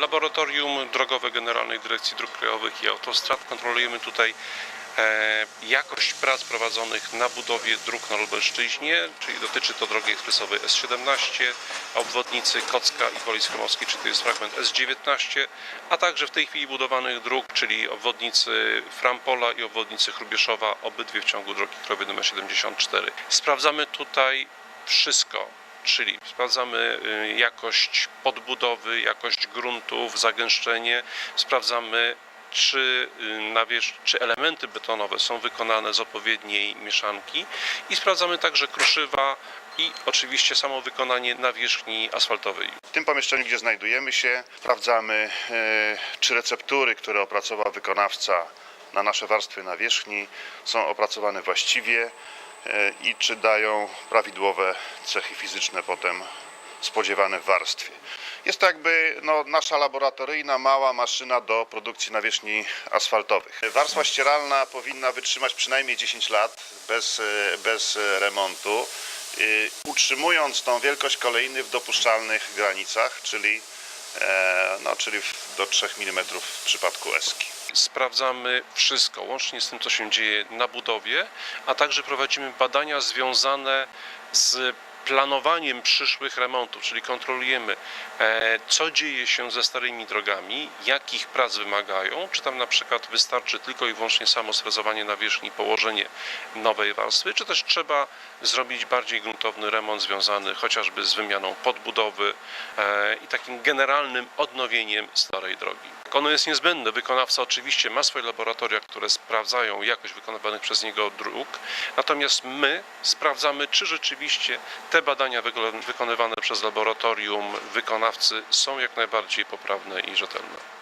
Laboratorium Drogowe Generalnej Dyrekcji Dróg Krajowych i Autostrad kontrolujemy tutaj e, jakość prac prowadzonych na budowie dróg na Lubelszczyźnie, czyli dotyczy to drogi ekspresowej S17, obwodnicy Kocka i Woli czyli to jest fragment S19, a także w tej chwili budowanych dróg, czyli obwodnicy Frampola i obwodnicy Chrubieszowa, obydwie w ciągu drogi krajowej nr 74. Sprawdzamy tutaj wszystko, czyli sprawdzamy y, jakość podbudowy, jakość gruntów, zagęszczenie, sprawdzamy czy, y, czy elementy betonowe są wykonane z odpowiedniej mieszanki. I sprawdzamy także kruszywa i oczywiście samo wykonanie nawierzchni asfaltowej. W tym pomieszczeniu, gdzie znajdujemy się, sprawdzamy, e, czy receptury, które opracował wykonawca na nasze warstwy nawierzchni, są opracowane właściwie i czy dają prawidłowe cechy fizyczne potem spodziewane w warstwie. Jest to jakby no, nasza laboratoryjna, mała maszyna do produkcji nawierzchni asfaltowych. Warstwa ścieralna powinna wytrzymać przynajmniej 10 lat bez, e, bez e, remontu, y, utrzymując tą wielkość kolejny w dopuszczalnych granicach, czyli, e, no, czyli do 3 mm w przypadku eski. Sprawdzamy wszystko, łącznie z tym, co się dzieje na budowie, a także prowadzimy badania związane z planowaniem przyszłych remontów, czyli kontrolujemy, e, co dzieje się ze starymi drogami, jakich prac wymagają, czy tam na przykład wystarczy tylko i wyłącznie samo sfrezowanie nawierzchni, położenie nowej warstwy, czy też trzeba zrobić bardziej gruntowny remont związany chociażby z wymianą podbudowy e, i takim generalnym odnowieniem starej drogi. Ono jest niezbędne. Wykonawca oczywiście ma swoje laboratoria, które sprawdzają jakość wykonywanych przez niego dróg, natomiast my sprawdzamy, czy rzeczywiście te badania wyko- wykonywane przez laboratorium wykonawcy są jak najbardziej poprawne i rzetelne.